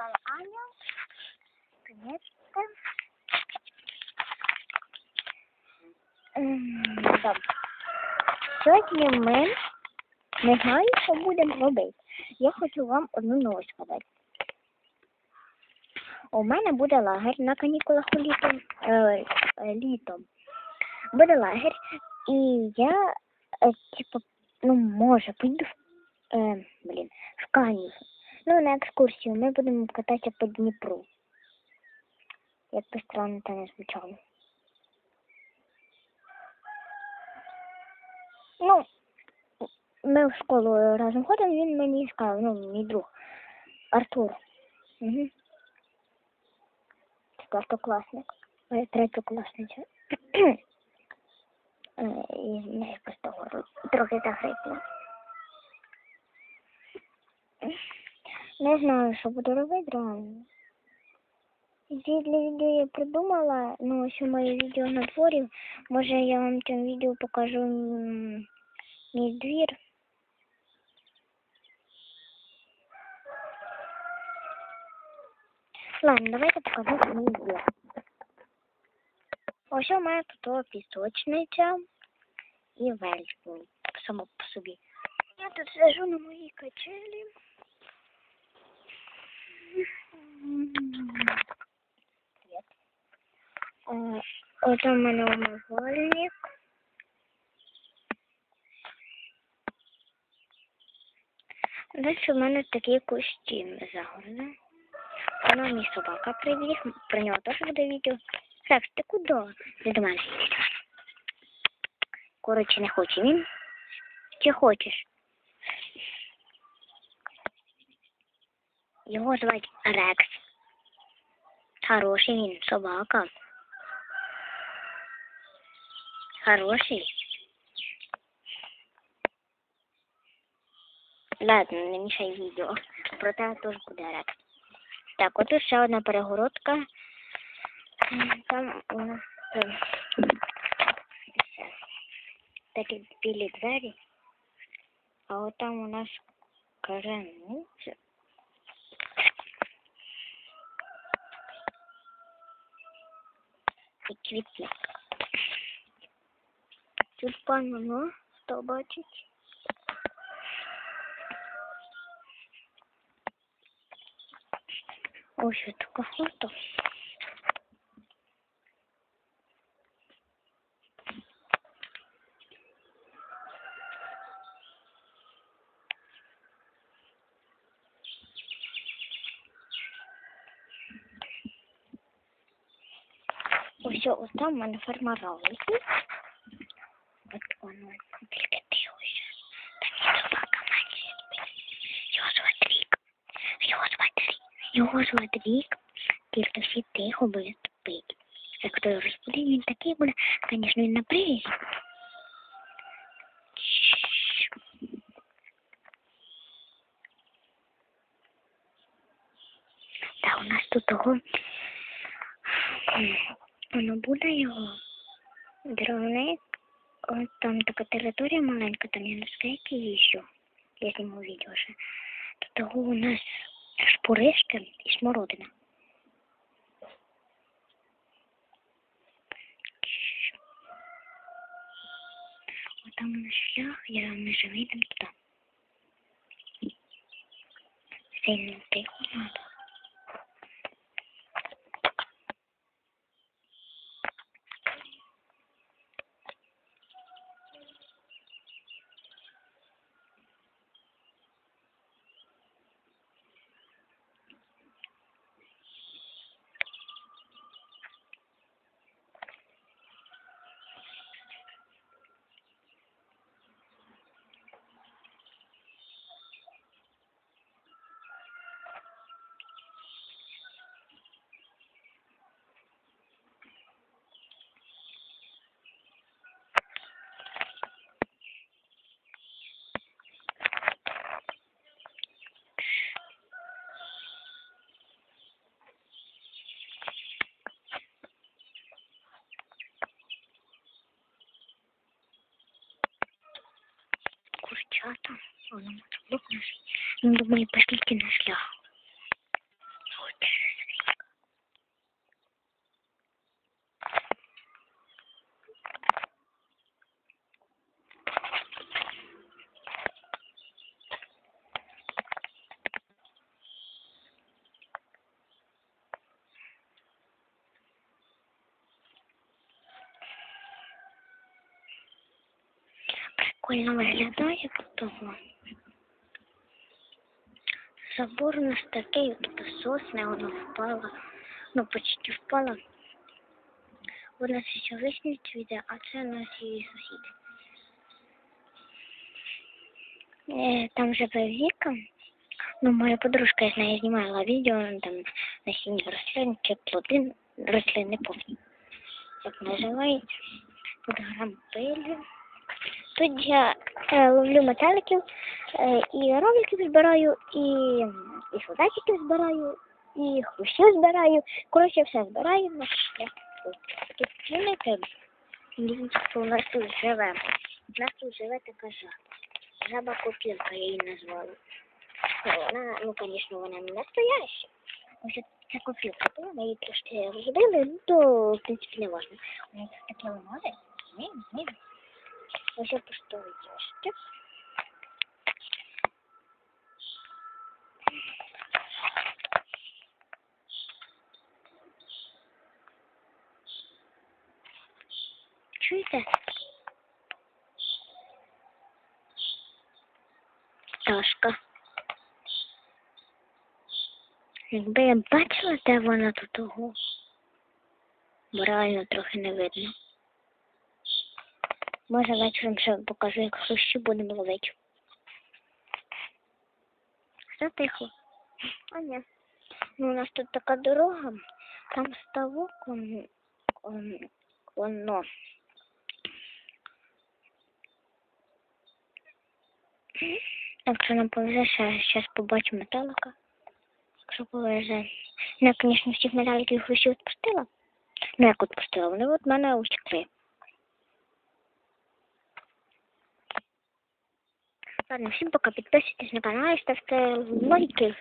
звали Аня. Добре. Сьогодні ми не знаю, що будемо робити. Я хочу вам одну новость сказати. У мене буде лагерь на канікулах літом, е, е, літом. Буде лагерь, і я, е, типу, ну, може, піду в, е, блін, в Канів. Ну, на екскурсію. Ми будемо кататися по Дніпру. Як би странно це не звучало. Ну, ми в школу разом ходимо, він мені сказав, ну, мій друг Артур. Угу. Четвертокласник. Ой, Третьокласниця. Е, І в неї просто трохи захрипло. Не знаю, що буду робити реально. Ідеї для відео я придумала, ну у моє відео на дворі. Може я вам цьому відео покажу мій двір. Ладно, давайте покажу мій двір. Ось у мене тут пісочниця і вельфу само по собі. Я тут сижу на моїй качелі. Привіт. Е, У мене умивальник. Далі у мене такі костюми загорли. Воно мій собака прибіг, про нього теж буде відео. Рекс, ти куди? Ти до мене. Коротше, не хоче він. Чи хочеш? Його звати Рекс. Хороший він, собака. Хороший. Ладно, не мішай відео. Про те теж буде Рекс. Так, от ще одна перегородка. Там у нас щас, такі білі двері. А от там у нас корену. І квітник. Тут панно, хто бачить? Ось така фото. Ось ось там у мене ферма роликів. Його звати Рік. Тільки всі тихо будуть пити. Як хто його розбудить, він такий буде, звісно, він на привязі. Та у нас тут того воно буде його дровник. От там така територія маленька, там я на скайки їжджу. Я зніму відео ще. До того у нас шпуришки і смородина. От там у шлях, я ми же вийдемо туди. Сильно тихо надо. Курчата. Воно може лопнеш. Ну, думаю, пошлите на шлях. Прикольно виглядає тут того. Забор у нас такий, тут сосна, вона впала. Ну, почти впала. У нас ще вишня цвіте, а це у нас її сусід. Е, Там живе Віка. Ну, моя подружка, я з нею знімала відео, там насіння рослин чи плоди рослин, не помню. Як називається. Тут грампелі. Тут я е, ловлю метеликів, е, і ровликів збираю, і, і солдатиків збираю, і хрущів збираю. Коротше, все збираю. Ну. Дивіться, що у нас тут живе. У нас тут живе така жаба. Жаба копілка, я її назвала. Ну, Вона, ну, звісно, вона не настояща. Ось ця копілка, то ми її трошки розбили, ну, то, в принципі, не важно. У неї тут такі лимони. Ні, я поштовий ящик. Чуєте? Пташка. Якби я бачила, де вона тут того. Бо реально трохи не видно. Може вечором ще покажу, як хрущі будемо ловити. Затихло. А ні. Ну, у нас тут така дорога, там ставок, он, он, воно. Якщо нам повезе, ще зараз побачимо металика. Якщо повезе. Ну, я, звісно, всіх металиків хрущів відпустила. Ну, як відпустила? Вони от мене утекли. Ладно, всім пока. Підписуйтесь на канал, ставте лайки.